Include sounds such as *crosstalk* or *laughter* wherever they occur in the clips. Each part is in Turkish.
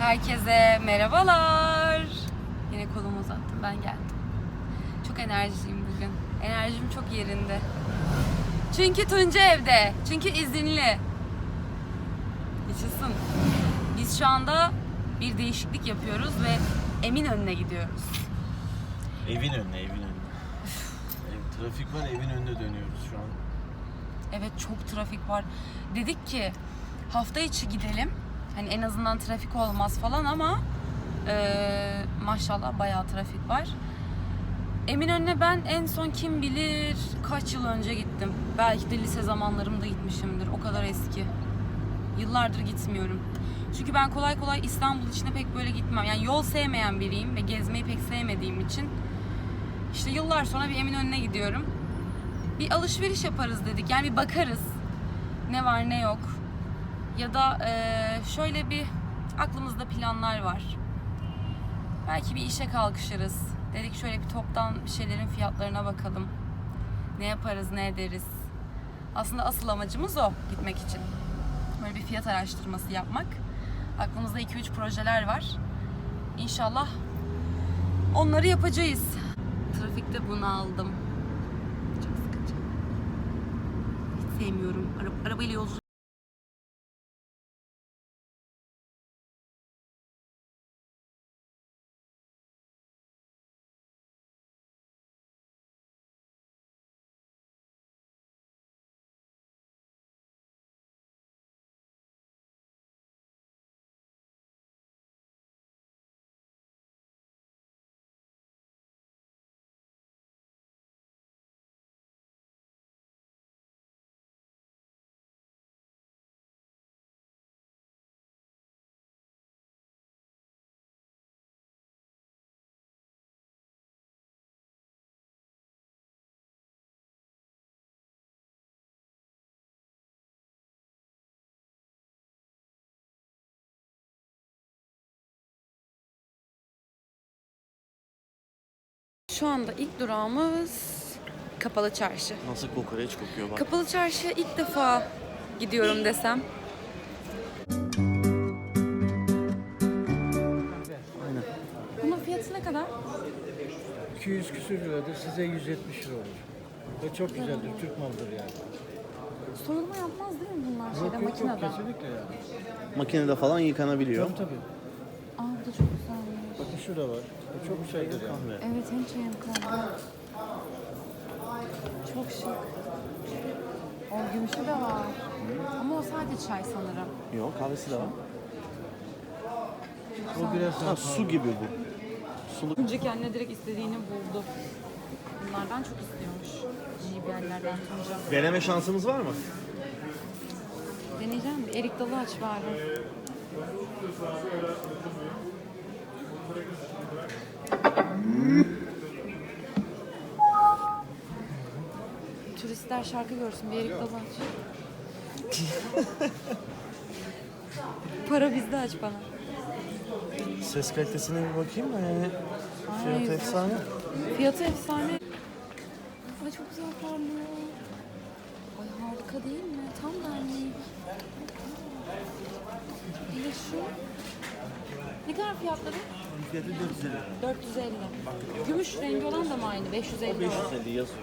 Herkese merhabalar. Yine kolumu uzattım. Ben geldim. Çok enerjiyim bugün. Enerjim çok yerinde. Çünkü Tunca evde. Çünkü izinli. Yaşasın. Biz şu anda bir değişiklik yapıyoruz ve Eminönü'ne gidiyoruz. Evin önüne, evin önüne. Ev, trafik var, evin önüne dönüyoruz şu an. Evet çok trafik var. Dedik ki hafta içi gidelim. Hani en azından trafik olmaz falan ama eee, maşallah bayağı trafik var. Eminönü'ne ben en son kim bilir kaç yıl önce gittim. Belki de lise zamanlarımda gitmişimdir. O kadar eski. Yıllardır gitmiyorum. Çünkü ben kolay kolay İstanbul içine pek böyle gitmem. Yani yol sevmeyen biriyim ve gezmeyi pek sevmediğim için işte yıllar sonra bir Eminönü'ne gidiyorum bir alışveriş yaparız dedik. Yani bir bakarız. Ne var ne yok. Ya da eee, şöyle bir aklımızda planlar var. Belki bir işe kalkışırız. Dedik şöyle bir toptan bir şeylerin fiyatlarına bakalım. Ne yaparız, ne ederiz. Aslında asıl amacımız o gitmek için. Böyle bir fiyat araştırması yapmak. Aklımızda 2-3 projeler var. İnşallah onları yapacağız. Trafikte bunu aldım. Çok sıkıcı. Hiç sevmiyorum. Ara- arabayla yolculuk. Şu anda ilk durağımız Kapalı Çarşı. Nasıl kokoreç kokuyor bak. Kapalı Çarşı'ya ilk defa gidiyorum desem. Aynen. Bunun fiyatı ne kadar? 200 küsür liradır, size 170 lira olur. Ve çok güzeldir, Türk malıdır yani. Soyulma yapmaz değil mi bunlar şeyde Yok yok yok, makinede? kesinlikle yani. Makinede falan yıkanabiliyor. Tabii tabii. Aa bu da çok güzelmiş. Bakın şurada var. Bu çok güzeldir yani. Kahve. Evet hem çay hem kahve. Çok şık. O gümüşü de var. Ama o sadece çay sanırım. Yok kahvesi de var. Bu biraz Ha, su gibi bu. Sulu. Tunca kendine direkt istediğini buldu. Bunlardan çok istiyormuş. JBL'lerden Tunca. Deneme şansımız var mı? Deneyeceğim? Erik dalı aç bari. Turistler şarkı görsün bir erik dalı aç. Para bizde aç bana. Ses kalitesine bir bakayım da yani. Ay, Fiyatı efsane. Fiyatı efsane. Ay çok güzel parlıyor. Ay harika değil mi? Tam benlik. Bir de şu. Ne kadar fiyatları? Fiyatı 450 lira. 450. Gümüş rengi olan da mı aynı? 550 olan. 550 yazıyor.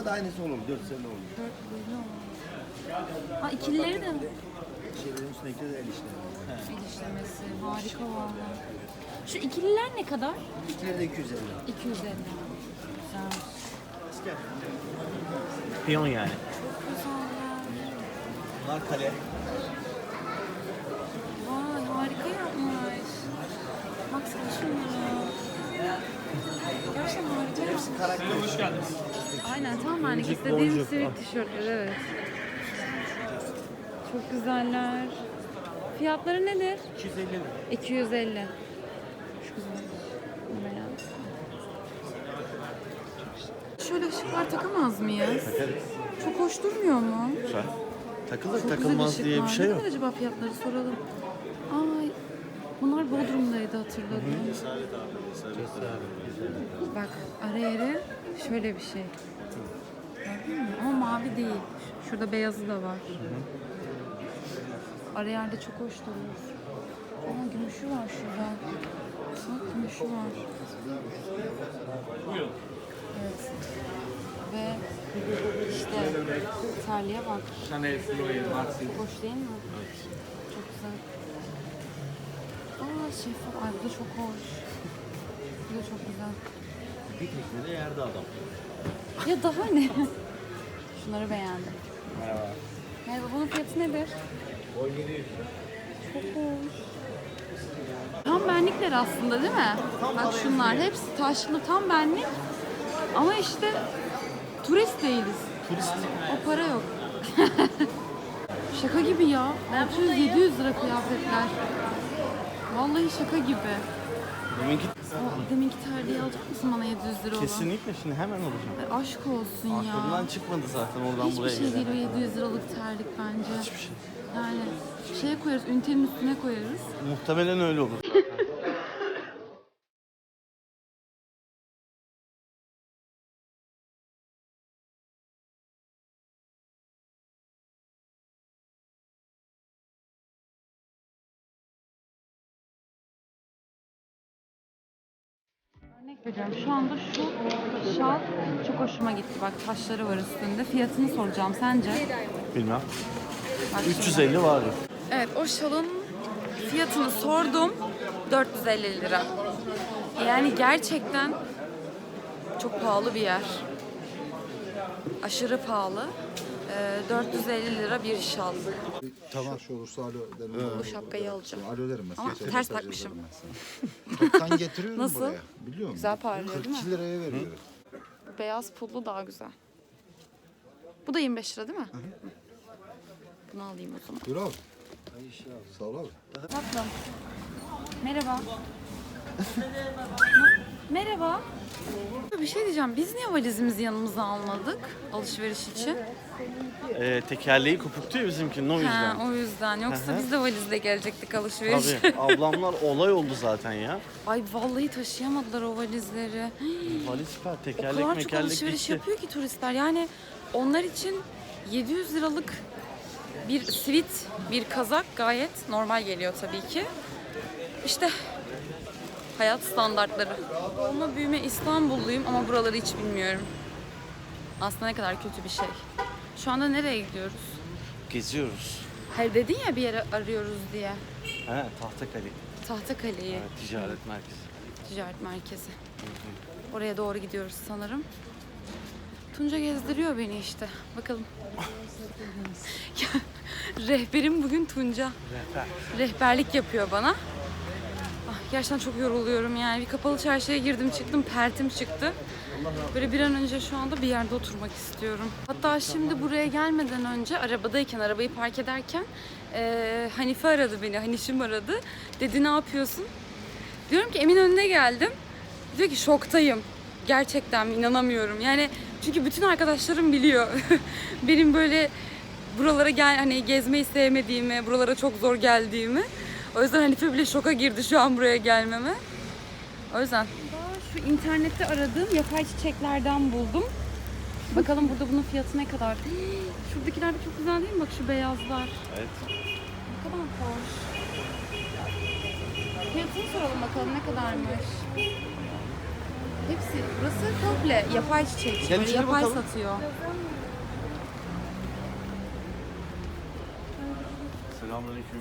O da aynısı olur, 450 olur. 450 olan. Ha ikilileri de mi? Şeylerin üstündeki de el işleri. El işlemesi. Harika valla. Şu ikililer ne kadar? İkileri de 250 lira. 250. Güzelmiş. Piyon yani. Güzeller. Bunlar kale. Vay harika yapmış. Baksana şunlara. Gerçekten harika yapmış. Karakter Hoş geldiniz. Aynen tam benlik istediğim sivit tişörtler evet. Çok güzeller. Fiyatları nedir? 250 lira. 250. Şu güzel. Beğendim. Şöyle ışıklar takamaz mıyız? Takarız. Çok hoş durmuyor mu? Güzel. Takılır Çok takılmaz güzel diye bir şey Ne yok. kadar acaba fiyatları soralım. Bodrum'daydı hatırladım. Bak ara yere şöyle bir şey. Gördün mü? Ama mavi değil. Şurada beyazı da var. Ara yerde çok hoş duruyor. Ama gümüş var şurada. Bak gümüşü var. Evet. Ve işte terliğe bak. Chanel Floyd Martin. Hoş değil mi? Aa şeffaf. Ay bu da çok hoş. Bu da çok güzel. Piknikte de yerde adam. Ya daha ne? Şunları beğendim. Merhaba. Merhaba bunun fiyatı nedir? 1700 Çok hoş. Tam benlikler aslında değil mi? Bak şunlar hepsi taşlı tam benlik. Ama işte turist değiliz. Turist. O para yok. *laughs* şaka gibi ya. 600-700 lira kıyafetler. Vallahi şaka gibi. Deminki O deminki terliği alacak mısın bana 700 lira olan? kesinlikle şimdi hemen alacağım. Ay, aşk olsun ya. Aklımdan çıkmadı zaten oradan Hiçbir buraya şey değil o 700 liralık terlik bence. Hiçbir şey. Yani şeye koyarız, ünitenin üstüne koyarız. Muhtemelen öyle olur zaten. Veriyorum şu anda şu şal çok hoşuma gitti. Bak taşları var üstünde. Fiyatını soracağım sence? Bilmem. Bak şimdi. 350 vardır. Evet o şalın fiyatını sordum. 450 lira. Yani gerçekten çok pahalı bir yer. Aşırı pahalı. Ee, 450 lira bir şal. Tamam şu olursa alo derim. Bu şapkayı alacağım. Alo derim ben. Ama ters takmışım. Toptan getiriyorum *laughs* Nasıl? buraya. Biliyor musun? Güzel parlıyor, 42 değil mi? liraya veriyorum. Beyaz pullu daha güzel. Bu da 25 lira değil mi? Bunu alayım o zaman. Buyur abi. Sağ ol abi. Tatlım. Merhaba. *laughs* Merhaba. Bir şey diyeceğim. Biz niye valizimizi yanımıza almadık alışveriş için? Ee, tekerleği kopuktu ya bizimkinin o yüzden. Ha, o yüzden. Yoksa Hı hı. biz de valizle gelecektik alışveriş. Tabii *laughs* ablamlar olay oldu zaten ya. Ay vallahi taşıyamadılar o valizleri. Valiz süper *gasps* O tekerlek kadar çok mekerlek alışveriş gitti. yapıyor ki turistler. Yani onlar için 700 liralık bir sivit, bir kazak gayet normal geliyor tabii ki. İşte hayat standartları. Doğma büyüme İstanbulluyum ama buraları hiç bilmiyorum. Aslında ne kadar kötü bir şey. Şu anda nereye gidiyoruz? Geziyoruz. Hayır dedin ya bir yere arıyoruz diye. He Tahtakale. Tahtakale'yi, Evet, ticaret merkezi. ticaret merkezi. Oraya doğru gidiyoruz sanırım. Tunca gezdiriyor beni işte. Bakalım. Ya, *laughs* *laughs* Rehberim bugün Tunca. Rehber. Rehberlik yapıyor bana. Gerçekten çok yoruluyorum yani. Bir kapalı çarşıya girdim çıktım, pertim çıktı. Böyle bir an önce şu anda bir yerde oturmak istiyorum. Hatta şimdi buraya gelmeden önce arabadayken, arabayı park ederken eee Hanife aradı beni, Hanişim aradı. Dedi ne yapıyorsun? Diyorum ki Eminönü'ne geldim. Diyor ki şoktayım. Gerçekten inanamıyorum. Yani çünkü bütün arkadaşlarım biliyor. *laughs* Benim böyle buralara gel hani gezmeyi sevmediğimi, buralara çok zor geldiğimi. O yüzden Hanife bile şoka girdi şu an buraya gelmeme. O yüzden. Şu internette aradığım yapay çiçeklerden buldum. Bakalım burada bunun fiyatı ne kadar? *gasps* Şuradakiler de çok güzel değil mi? Bak şu beyazlar. Evet. Ne kadar hoş. Fiyatını soralım bakalım ne kadarmış. Hepsi, burası komple yapay çiçek. Böyle yapay bakalım. satıyor. Selamünaleyküm.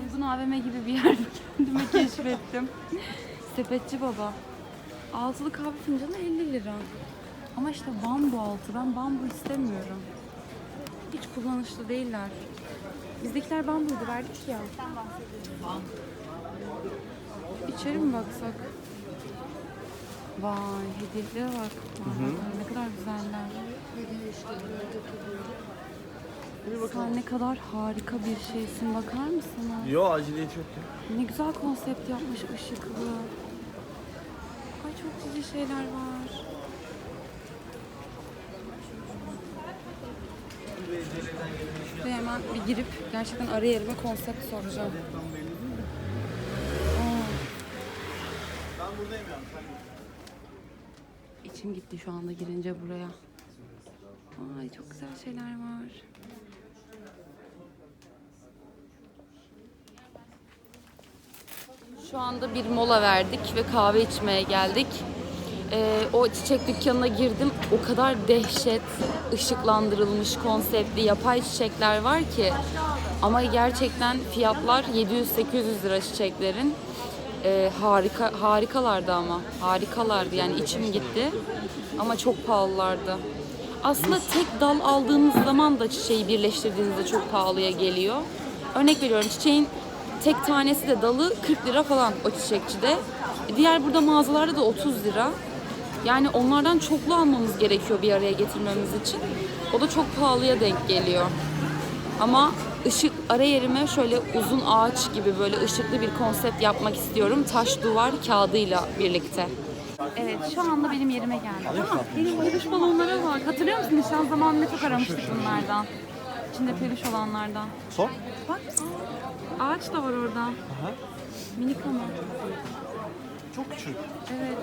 Uygun AVM gibi bir yer *laughs* kendime keşfettim. Sepetçi baba. Altılı kahve fincanı 50 lira. Ama işte bambu altı. Ben bambu istemiyorum. Hiç kullanışlı değiller. Bizdekiler bambuydu verdik ya. İçeri mi baksak? Vay hediyelere bak. Vay, Ne kadar güzeller. Sen ne kadar harika bir şeysin. Bakar mısın? Yo aciliyet yok ya. Ne güzel konsept yapmış ışıklı. Ay çok güzel şeyler var. Şuraya hemen bir girip gerçekten ara yerime konsept soracağım. Aa. İçim gitti şu anda girince buraya. Ay çok güzel şeyler var. Şu anda bir mola verdik ve kahve içmeye geldik. Ee, o çiçek dükkanına girdim. O kadar dehşet ışıklandırılmış konseptli yapay çiçekler var ki. Ama gerçekten fiyatlar 700-800 lira çiçeklerin. Ee, harika harikalardı ama. Harikalardı yani içim gitti. Ama çok pahalılardı. Aslında tek dal aldığınız zaman da çiçeği birleştirdiğinizde çok pahalıya geliyor. Örnek veriyorum çiçeğin tek tanesi de dalı 40 lira falan o çiçekçide. Diğer burada mağazalarda da 30 lira. Yani onlardan çoklu almamız gerekiyor bir araya getirmemiz için. O da çok pahalıya denk geliyor. Ama ışık ara yerime şöyle uzun ağaç gibi böyle ışıklı bir konsept yapmak istiyorum. Taş duvar kağıdıyla birlikte. Evet şu anda benim yerime geldi. Ama benim peluş balonlara bak. Hatırlıyor musun? Nişan zamanında çok aramıştık bunlardan. İçinde peluş olanlardan. Sor. Bak aa, ağaç da var orada. Minik ama. Çok küçük. Evet.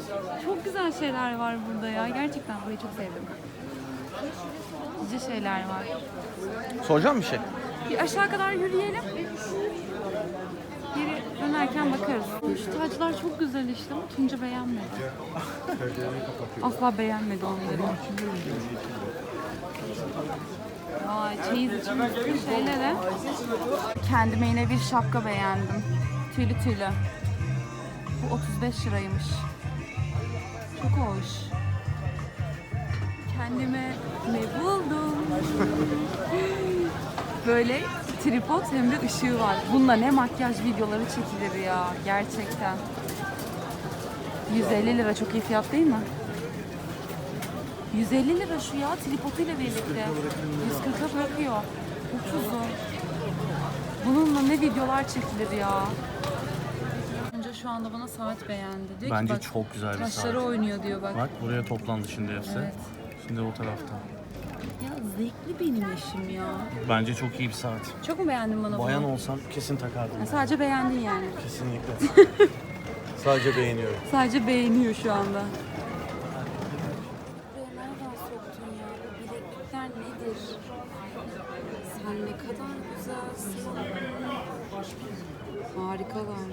Çok güzel şeyler var burada ya. Gerçekten burayı çok sevdim. Güzel şeyler var. Soracağım bir şey. Bir aşağı kadar yürüyelim. Geri dönerken bakarız. Şu taclar çok güzel işte ama Tunca beğenmedi. *laughs* Asla beğenmedi onları. Çeyiz için şeylere. Kendime yine bir şapka beğendim. Tüylü tüylü. Bu 35 liraymış. Çok hoş. Kendime ne buldum? *laughs* Böyle tripod hem de ışığı var. Bununla ne makyaj videoları çekilir ya gerçekten. 150 lira çok iyi fiyat değil mi? 150 lira şu ya tripoduyla birlikte. 140'a bırakıyor. Ucuzu. Bununla ne videolar çekilir ya. Önce şu anda bana saat beğendi. Diyor Bence ki bak, çok güzel bir taşları saat. oynuyor diyor bak. Bak buraya toplandı şimdi hepsi. Evet. Şimdi o tarafta. Ya zevkli benim eşim ya. Bence çok iyi bir saat. Çok mu beğendin bana Bayan bunu? olsam kesin takardım. Ha, sadece beğendin yani. Kesinlikle. *laughs* Sadece beğeniyorum. Sadece beğeniyor şu anda. Buraya nereden soktun ya? Bu bileklikler nedir? Sen ne kadar güzelsin. Harikalar.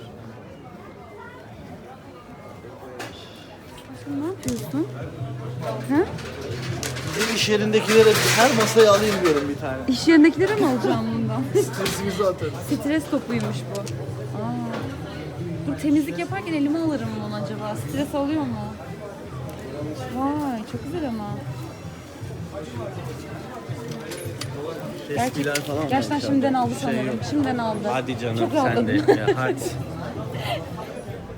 Aşkım ne yapıyorsun? Ha? Bizim iş yerindekilere her masaya alayım diyorum bir tane. İş yerindekilere mi alacağım bundan? *laughs* Stresimizi atarız. Stres topuymuş bu. Aa. Dur temizlik yaparken elime alırım bunu acaba. Stres alıyor mu? Vay çok güzel ama. Eskiler falan var Gerçekten içeride. şimdiden aldı Şey sanırım. yok. Şimdiden aldı. Hadi canım Çok sen rahatladım. de. Ya, hadi.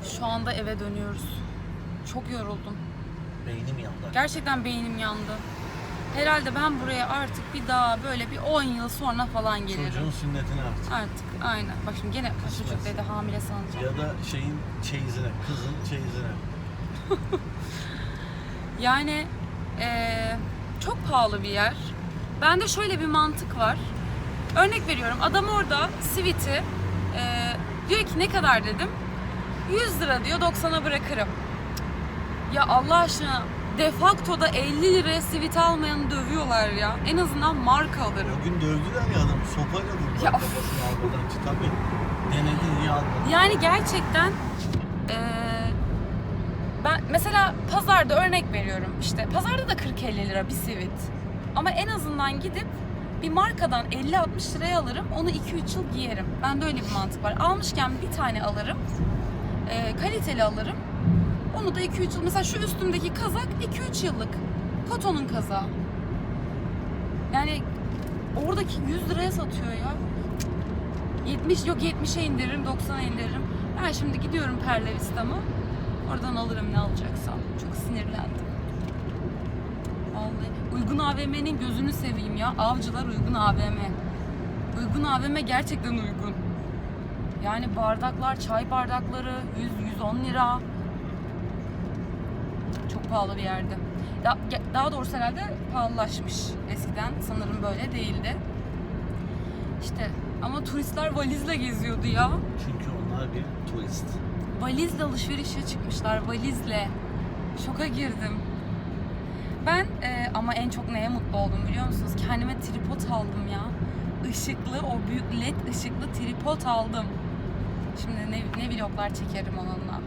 *laughs* Şu anda eve dönüyoruz. Çok yoruldum. Beynim yandı. Gerçekten beynim yandı. Herhalde ben buraya artık bir daha böyle bir 10 yıl sonra falan gelirim. Çocuğun sünnetini artık. Artık aynen. Bak şimdi gene çocuk dedi hamile sanacağım. Ya da şeyin çeyizine, kızın çeyizine. *laughs* Yani eee, çok pahalı bir yer. Bende şöyle bir mantık var. Örnek veriyorum adam orada siviti eee, diyor ki ne kadar dedim. 100 lira diyor 90'a bırakırım. Ya Allah aşkına defaktoda 50 liraya sivit almayanı dövüyorlar ya. En azından marka alırım. O gün dövdüler ya adamı sopayla vurdular Ya. kafasını almadan. Denedi almadı. Yani gerçekten ben mesela pazarda örnek veriyorum işte pazarda da 40-50 lira bir sivit. Ama en azından gidip bir markadan 50-60 liraya alırım onu 2-3 yıl giyerim. Bende öyle bir mantık var. Almışken bir tane alırım. eee, kaliteli alırım. Onu da 2-3 yıl mesela şu üstümdeki kazak 2-3 yıllık. Kotonun kazağı. Yani oradaki 100 liraya satıyor ya. 70 yok 70'e indiririm 90'a indiririm. Ben şimdi gidiyorum Perle Vista'mı. Oradan alırım ne alacaksam. Çok sinirlendim. Vallahi Uygun AVM'nin gözünü seveyim ya. Avcılar Uygun AVM. Uygun AVM gerçekten uygun. Yani bardaklar, çay bardakları 100-110 lira. Çok pahalı bir yerde. Da- Daha doğrusu herhalde pahalılaşmış. Eskiden sanırım böyle değildi. İşte ama turistler valizle geziyordu ya. Çünkü onlar bir turist. Valizle alışverişe çıkmışlar valizle. Şoka girdim. Ben e, ama en çok neye mutlu oldum biliyor musunuz? Kendime tripod aldım ya. Işıklı, o büyük led ışıklı tripod aldım. Şimdi ne, ne vloglar çekerim onunla.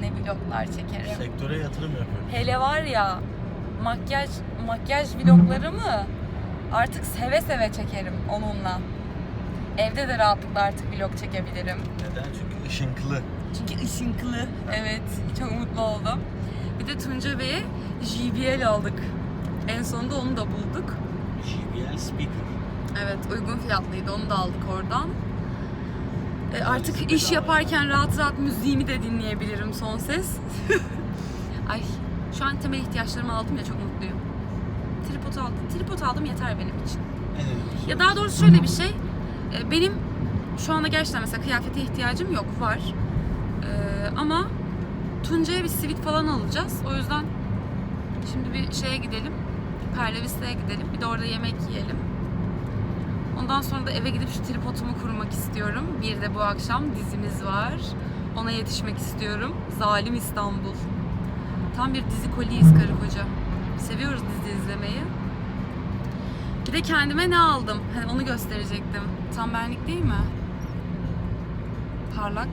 Ne vloglar çekerim. Sektöre yatırım yapıyoruz. Hele var ya makyaj makyaj vloglarımı artık seve seve çekerim onunla. Evde de rahatlıkla artık vlog çekebilirim. Neden? Çünkü ışınklı. Çünkü ışınklı. Evet, çok mutlu oldum. Bir de Tunca Bey'e JBL aldık. En sonunda onu da bulduk. JBL speaker. Evet, uygun fiyatlıydı. Onu da aldık oradan. E, artık iş yaparken rahat rahat müziğimi de dinleyebilirim son ses. *laughs* Ay, şu an temel ihtiyaçlarımı aldım ya çok mutluyum. Tripod aldım. Tripod aldım yeter benim için. Ya daha doğrusu şöyle bir şey. e, Benim şu anda gerçekten mesela kıyafete ihtiyacım yok. Var. E, ama Tunca'ya bir sivit falan alacağız. O yüzden şimdi bir şeye gidelim. Perlevis'e gidelim. Bir de orada yemek yiyelim. Ondan sonra da eve gidip şu tripodumu kurmak istiyorum. Bir de bu akşam dizimiz var. Ona yetişmek istiyorum. Zalim İstanbul. Tam bir dizi koliyiz karı koca. Seviyoruz dizi izlemeyi. Bir de kendime ne aldım? Hani onu gösterecektim. Tam benlik değil mi? Parlak,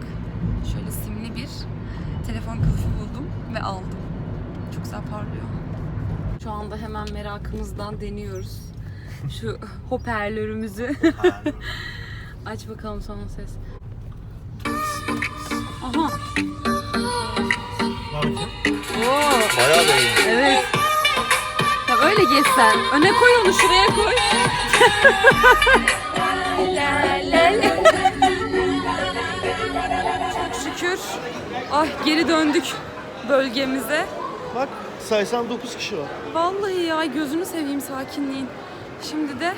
şöyle simli bir telefon kılıfı buldum ve aldım. Çok güzel parlıyor. Şu anda hemen merakımızdan deniyoruz. Şu hoparlörümüzü. Aç bakalım son ses. Aha. Oo. Bayağı da iyi. Evet. Ya öyle geç sen. Öne koy onu şuraya koy. Çok şükür. Ay geri döndük bölgemize. Bak saysan 9 kişi var. Vallahi ya gözünü seveyim sakinliğin. Şimdi de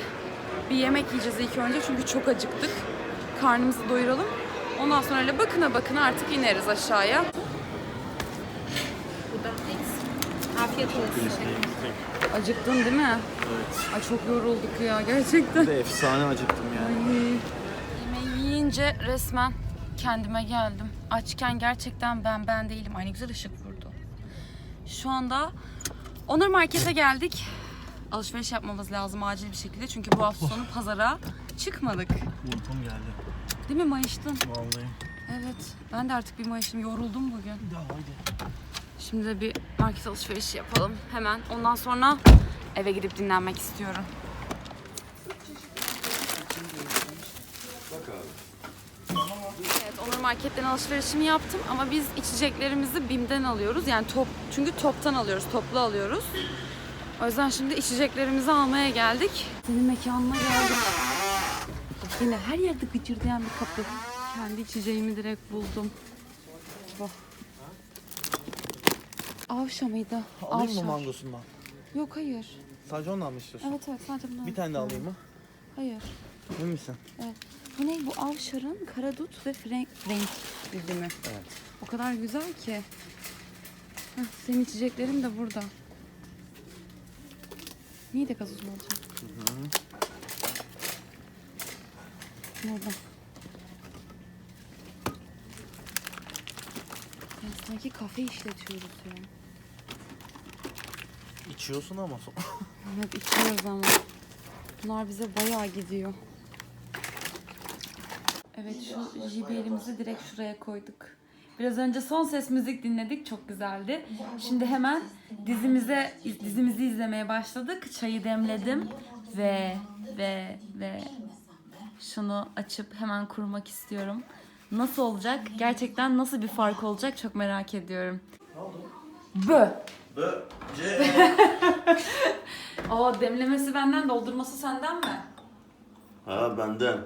bir yemek yiyeceğiz ilk önce çünkü çok acıktık. Karnımızı doyuralım. Ondan sonra öyle bakına bakına artık ineriz aşağıya. Afiyet olsun. Acıktın değil mi? Evet. Ay çok yorulduk ya gerçekten. De efsane acıktım yani. Yemeği yiyince resmen kendime geldim. Açken gerçekten ben ben değilim. Ay ne güzel ışık vurdu. Şu anda Onur Market'e geldik. Alışveriş yapmamız lazım acil bir şekilde. Çünkü bu hafta sonu pazara çıkmadık. Uykum geldi. Değil mi mayıştın? Vallahi. Evet. Ben de artık bir mayıştım. Yoruldum bugün. Daha haydi. Şimdi de bir market alışverişi yapalım hemen. Ondan sonra eve gidip dinlenmek istiyorum. Evet, Onur Market'ten alışverişimi yaptım ama biz içeceklerimizi BİM'den alıyoruz. Yani top, çünkü toptan alıyoruz, toplu alıyoruz. O yüzden şimdi içeceklerimizi almaya geldik. Senin mekanına geldik. Yine her yerde gıcırdayan bir kapı. Kendi içeceğimi direkt buldum. Oh. Avşa mıydı? Alayım mı Avşa. mangosundan? Yok hayır. Sadece ondan mı istiyorsun? Evet evet sadece bundan. Bir tane de alayım mı? Hayır. Emin misin? Evet. Bu ne? Bu Avşar'ın karadut ve frenk, renk dizimi. Evet. O kadar güzel ki. Heh, senin içeceklerin de burada. Niye de gazoz mu olacak? Burada. Ya sanki kafe işletiyoruz ya. İçiyorsun ama son. *laughs* Evet içiyoruz ama. Bunlar bize bayağı gidiyor. Evet şu JBL'imizi direkt şuraya koyduk. Biraz önce son ses müzik dinledik. Çok güzeldi. Şimdi hemen dizimize dizimizi izlemeye başladık. Çayı demledim ve ve ve şunu açıp hemen kurmak istiyorum. Nasıl olacak? Gerçekten nasıl bir fark olacak? Çok merak ediyorum. Bö. Aa *laughs* demlemesi benden, doldurması senden mi? Ha benden.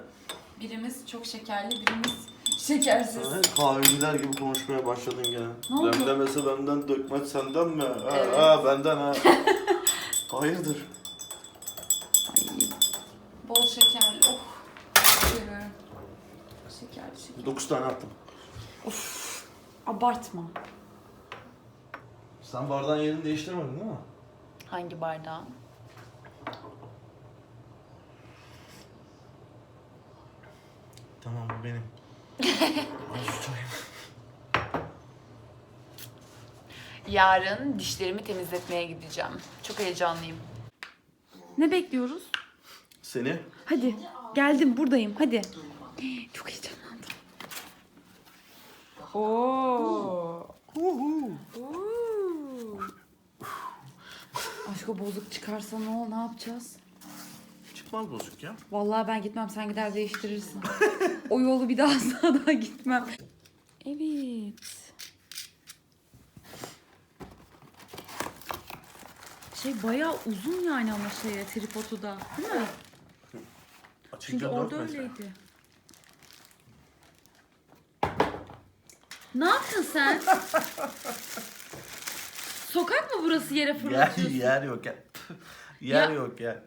Birimiz çok şekerli, birimiz şekersiz. Kahveciler gibi konuşmaya başladın gene. Ne oldu? Demlemesi benden, dökmek senden mi? Ha, Evet. ha benden ha. *laughs* Hayırdır? Ay, bol şekerli. Oh. Seviyorum. Şekerli şekerli. 9 tane attım. Abartma. Sen bardağın yerini değiştirmedin değil mi? Hangi bardağın? Tamam bu benim. Yarın dişlerimi temizletmeye gideceğim. Çok heyecanlıyım. Ne bekliyoruz? Seni? Hadi. Geldim buradayım. Hadi. Çok heyecanlandım. Oo. Oo. Aşko bozuk çıkarsa ne ol ne yapacağız? Çıkmaz bozuk ya. Vallahi ben gitmem sen gider değiştirirsin. *laughs* o yolu bir daha asla daha gitmem. Evet. Şey bayağı uzun yani ama şeye tripodu da. Değil mi? Çünkü Açıkça orada dört metre. öyleydi. Ne yaptın sen? *laughs* Sokak mı burası yere Yer, fırlatıyorsun? yer yok ya. *laughs* yer Ya- yok ya.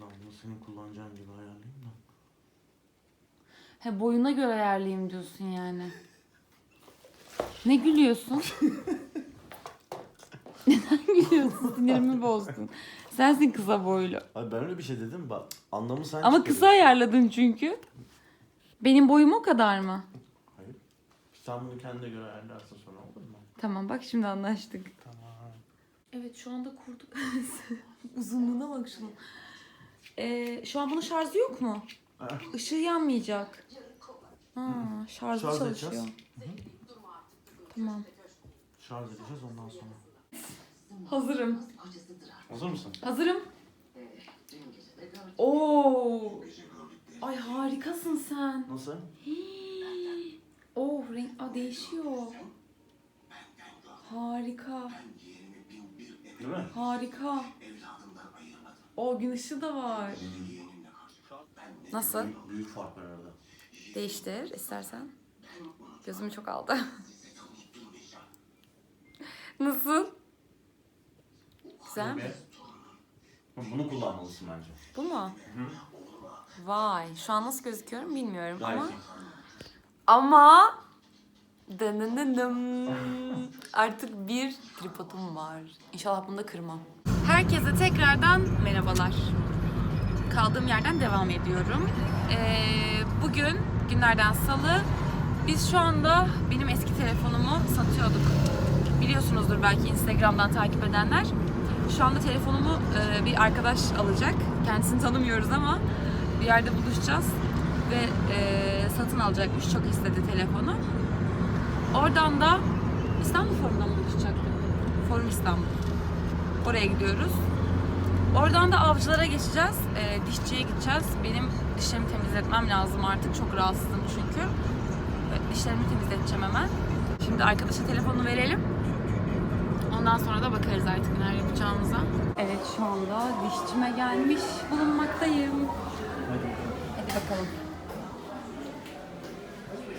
Lan bunu senin kullanacağın gibi ayarlayayım da. He boyuna göre ayarlayayım diyorsun yani. Ne gülüyorsun? *laughs* Neden gülüyorsun? Sinirimi bozdun. Sensin kısa boylu. Abi ben öyle bir şey dedim bak. Anlamı sen Ama çıkarıyorsun. kısa ayarladın çünkü. Benim boyum o kadar mı? Hayır. Sen bunu kendine göre ayarlarsın sonra olur mu? Tamam bak şimdi anlaştık. Tamam. Evet şu anda kurduk. *laughs* Uzunluğuna bak şunun. Ee, şu an bunun şarjı yok mu? Işığı yanmayacak. Ha, şarjı Şarj çalışıyor. edeceğiz. Tamam. Şarj edeceğiz ondan sonra. Hazırım. Hazır mısın? Hazırım. Oo. Ay harikasın sen. Nasıl? Hii. Oh renk Aa, değişiyor. Harika. Değil mi? Harika. O gün ışığı da var. Nasıl? Büyük, fark var arada. Değiştir istersen. Gözümü çok aldı. *laughs* Nasıl? Güzel mi? Bunu kullanmalısın bence. Bu mu? Vay. Şu an nasıl gözüküyorum bilmiyorum Gayet ama. iyi. Ama dınınınım. artık bir tripodum var. İnşallah bunu da kırmam. Herkese tekrardan merhabalar. Kaldığım yerden devam ediyorum. Ee, bugün günlerden salı. Biz şu anda benim eski telefonumu satıyorduk. Biliyorsunuzdur belki Instagram'dan takip edenler. Şu anda telefonumu e, bir arkadaş alacak. Kendisini tanımıyoruz ama bir yerde buluşacağız ve e, satın alacakmış. Çok istedi telefonu. Oradan da İstanbul Forum'dan mı buluşacaktık? Forum İstanbul. Oraya gidiyoruz. Oradan da avcılara geçeceğiz. E, dişçiye gideceğiz. Benim dişlerimi temizletmem lazım artık. Çok rahatsızım çünkü. E, dişlerimi temizleteceğim hemen. Şimdi arkadaşa telefonu verelim. Ondan sonra da bakarız artık neler yapacağımıza. Evet şu anda dişçime gelmiş bulunmaktayım. Hadi bakalım.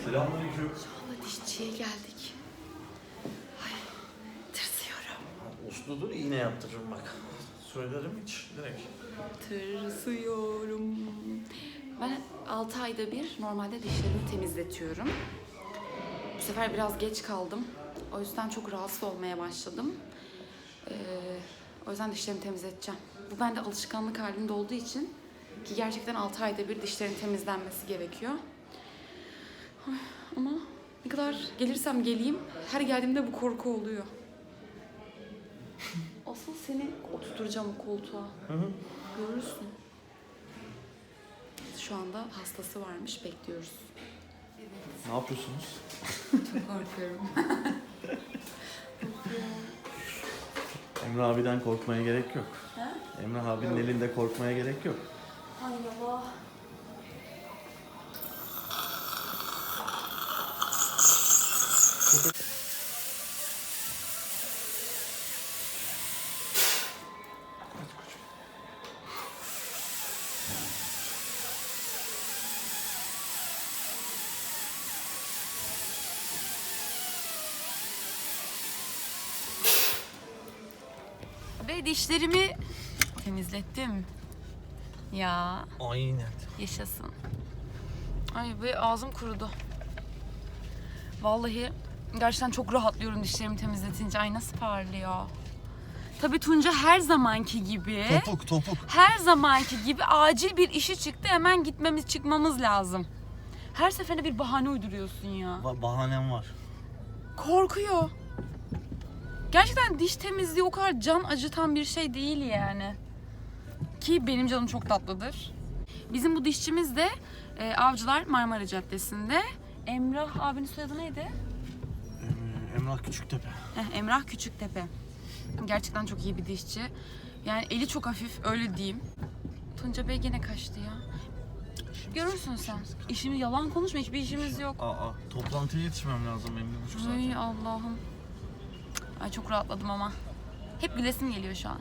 Selamünaleyküm. Dişçiye geldik. Ay, tırsıyorum. Usludur iğne yaptırırım bak. Söylerim hiç direkt. Tırsıyorum. Ben 6 ayda bir normalde dişlerimi temizletiyorum. Bu sefer biraz geç kaldım. O yüzden çok rahatsız olmaya başladım. Ee, o yüzden dişlerimi temizleteceğim. Bu bende alışkanlık halinde olduğu için ki gerçekten 6 ayda bir dişlerin temizlenmesi gerekiyor. Ama ne kadar gelirsem geleyim her geldiğimde bu korku oluyor. Asıl seni oturtacağım o koltuğa. Görürsün. Şu anda hastası varmış bekliyoruz. Ne yapıyorsunuz? Çok korkuyorum. *laughs* Emre abiden korkmaya gerek yok. Ha? Emre abinin elinde korkmaya gerek yok. Hay Allah. Dişlerimi temizlettim. Ya Aynen. yaşasın. Ay ve ağzım kurudu. Vallahi gerçekten çok rahatlıyorum dişlerimi temizletince. Ay nasıl parlıyor. Tabii Tunca her zamanki gibi Topuk topuk. her zamanki gibi acil bir işi çıktı. Hemen gitmemiz çıkmamız lazım. Her seferinde bir bahane uyduruyorsun ya. Ba- bahanem var. Korkuyor. Gerçekten diş temizliği o kadar can acıtan bir şey değil yani. Ki benim canım çok tatlıdır. Bizim bu dişçimiz de e, Avcılar Marmara Caddesi'nde. Emrah abinin soyadı neydi? Emrah Küçüktepe. Heh, Emrah Küçüktepe. Gerçekten çok iyi bir dişçi. Yani eli çok hafif öyle diyeyim. Tunca Bey gene kaçtı ya. Görürsün sen. İşimiz yalan konuşma hiçbir işimiz yok. Aa, toplantıya yetişmem lazım benim bir buçuk saat. Ay Allah'ım. Ay çok rahatladım ama. Hep gülesim geliyor şu an.